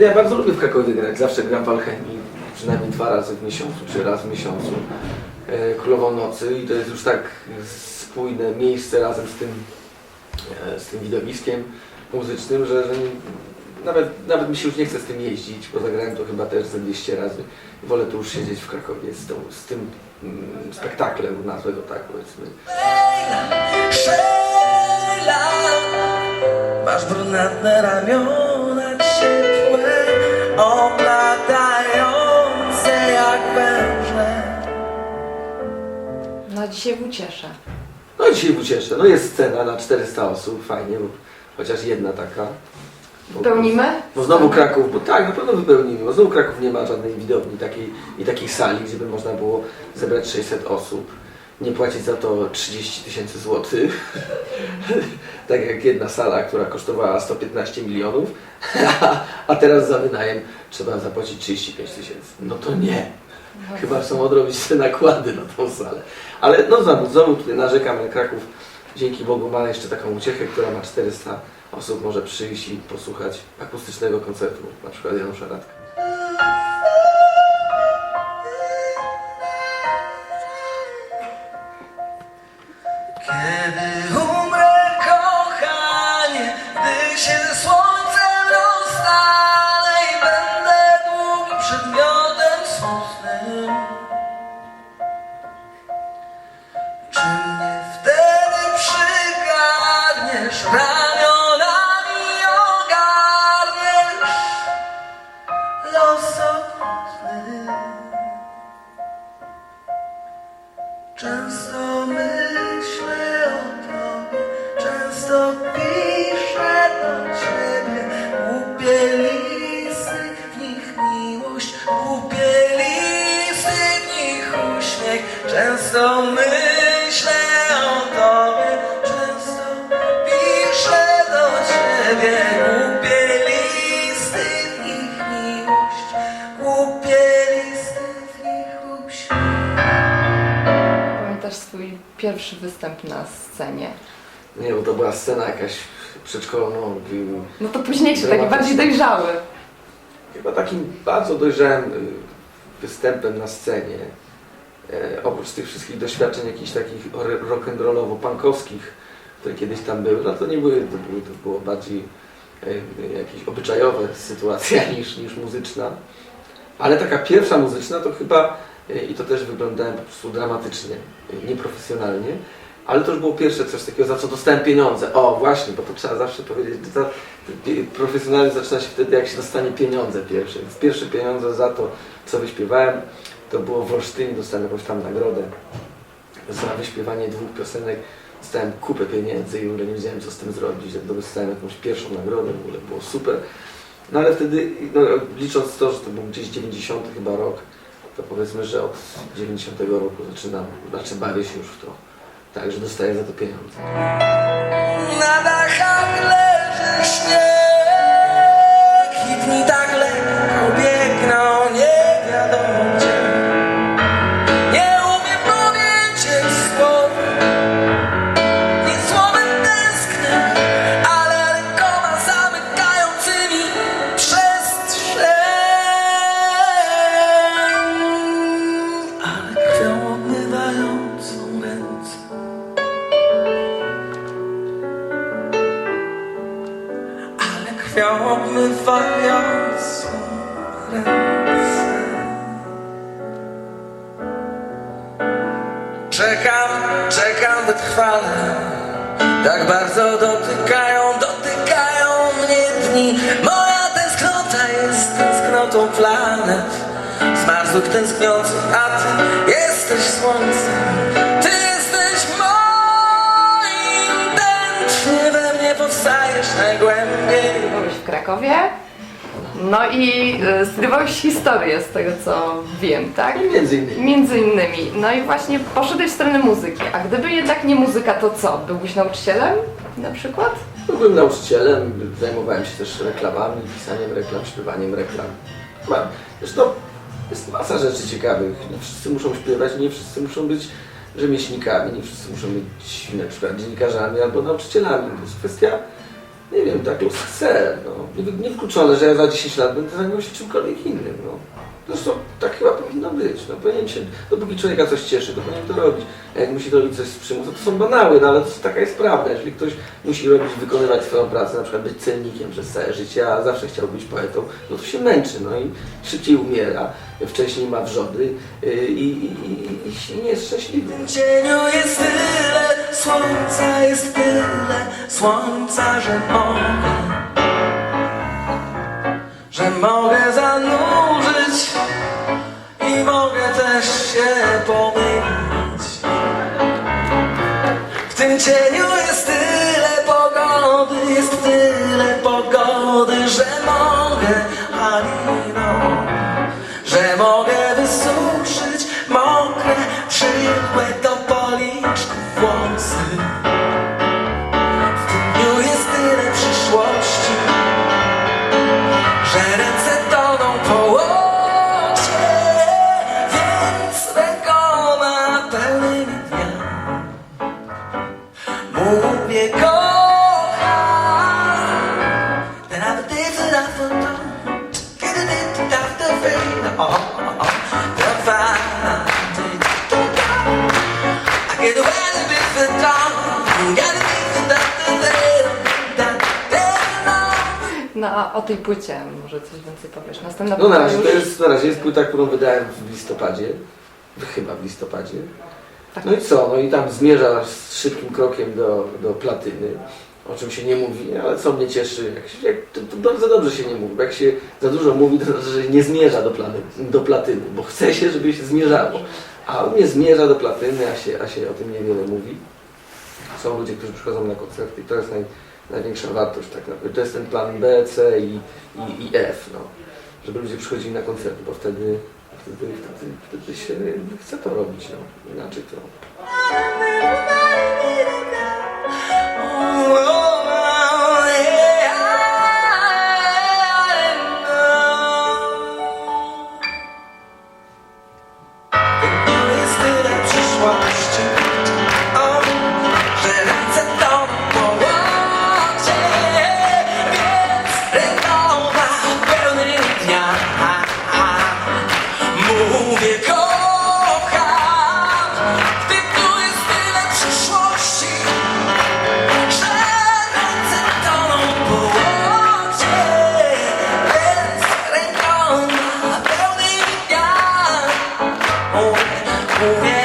Ja bardzo lubię w Krakowie grać. Zawsze gram w Alchemii, przynajmniej dwa razy w miesiącu, czy raz w miesiącu. E, Królową Nocy i to jest już tak spójne miejsce razem z tym, e, z tym widowiskiem muzycznym, że, że nawet, nawet mi się już nie chce z tym jeździć, bo zagrałem to chyba też ze 200 razy. Wolę tu już siedzieć w Krakowie z, tą, z tym mm, spektaklem, nazwę go tak powiedzmy. Sheila, masz brunatne ramiona oplatające jak węże. No dzisiaj w ucieszę. No dzisiaj w Uciesze, no jest scena na 400 osób, fajnie, bo chociaż jedna taka. Bo- Pełnimy? Bo znowu Kraków, bo tak, na pewno wypełnimy, bo znowu Kraków nie ma żadnej widowni takiej, i takiej sali, gdzie by można było zebrać 600 osób, nie płacić za to 30 tysięcy złotych, tak jak jedna sala, która kosztowała 115 milionów, a teraz za wynajem trzeba zapłacić 35 tysięcy. No to nie. Chyba chcą odrobić te nakłady na tą salę. Ale no znowu, znowu tutaj narzekam, Kraków dzięki Bogu ma jeszcze taką uciechę, która ma 400 osób może przyjść i posłuchać akustycznego koncertu, na przykład Janusza Radka. Często myślę o tobie, często piszę do ciebie. Głupie listy, w nich miłość, głupie listy, w nich uśmiech. Często myślę o tobie, często piszę do ciebie pierwszy występ na scenie? Nie, bo to była scena jakaś przedszkolną, y, No to późniejszy, taki Dramatyczny. bardziej dojrzały. chyba takim bardzo dojrzałym y, występem na scenie. E, oprócz tych wszystkich doświadczeń jakichś takich ro- rock'n'rollowo-punkowskich, które kiedyś tam były, no to nie były, to, były, to było bardziej e, jakieś obyczajowe sytuacja niż, niż muzyczna. Ale taka pierwsza muzyczna to chyba, i to też wyglądałem po prostu dramatycznie, nieprofesjonalnie, ale to już było pierwsze coś takiego, za co dostałem pieniądze. O, właśnie, bo to trzeba zawsze powiedzieć, że za, profesjonalizm zaczyna się wtedy, jak się dostanie pieniądze pierwsze. Więc pierwsze pieniądze za to, co wyśpiewałem, to było w Olsztynie, dostałem jakąś tam nagrodę za wyśpiewanie dwóch piosenek. Dostałem kupę pieniędzy i w ogóle nie wiedziałem, co z tym zrobić. Dostałem jakąś pierwszą nagrodę, w ogóle było super. No ale wtedy, no, licząc to, że to był gdzieś 90 chyba rok, to powiedzmy, że od 90 roku zaczynam, znaczy bawię się już w to. Tak, że dostaję za to pieniądze. Obmywającą ręce. Czekam, czekam wytrwale, tak bardzo dotykają, dotykają mnie dni. Moja tęsknota jest tęsknotą planet, zmarzłych tęskniących, a ty jesteś słońcem. Ty jesteś moim Krakowie. No i y, studiowałeś historię z tego co wiem, tak? Między innymi. Między innymi. No i właśnie poszedłeś w stronę muzyki. A gdyby jednak nie muzyka, to co? Byłbyś nauczycielem na przykład? Byłem nauczycielem, zajmowałem się też reklamami, pisaniem reklam, śpiewaniem reklam. Ma- Zresztą jest masa rzeczy ciekawych. Nie wszyscy muszą śpiewać, nie wszyscy muszą być rzemieślnikami, nie wszyscy muszą być na przykład dziennikarzami albo nauczycielami. To jest kwestia nie wiem, tak los chce. No. Nie- Niewykluczone, że ja za 10 lat będę zajmował się czymkolwiek innym. No. Zresztą tak chyba powinno być. No, powinien się, dopóki człowieka coś cieszy, to powinien to robić. A jak musi robić coś z przymusu, to są banały, no ale to taka jest prawda. Jeżeli ktoś musi robić, wykonywać swoją pracę, na przykład być celnikiem przez całe życie, a zawsze chciał być poetą, no to się męczy, no i szybciej umiera, wcześniej ma wrzody yy, i, i, i, i nie jest szczęśliwy. W tym cieniu jest tyle słońca, jest tyle słońca, że mogę, że mogę zanurzyć i mogę też się pomylić. W tym cieniu a o tej płycie może coś więcej powiesz. Następna No na płyta razie już... to jest, na razie jest płyta, którą wydałem w listopadzie. Chyba w listopadzie. Tak. No i co? No i tam zmierza z szybkim krokiem do, do platyny, o czym się nie mówi, ale co mnie cieszy, jak, się, jak to, to bardzo dobrze się nie mówi, bo jak się za dużo mówi, to znaczy, że nie zmierza do, plany, do platyny, bo chce się, żeby się zmierzało. A u mnie zmierza do platyny, a się, a się o tym niewiele mówi. Są ludzie, którzy przychodzą na koncerty i to jest naj, największa wartość tak naprawdę. To jest ten plan B, C i, i, i F, no. Żeby ludzie przychodzili na koncerty, bo wtedy, wtedy, wtedy, wtedy się chce to robić, no. Inaczej to... oh, oh,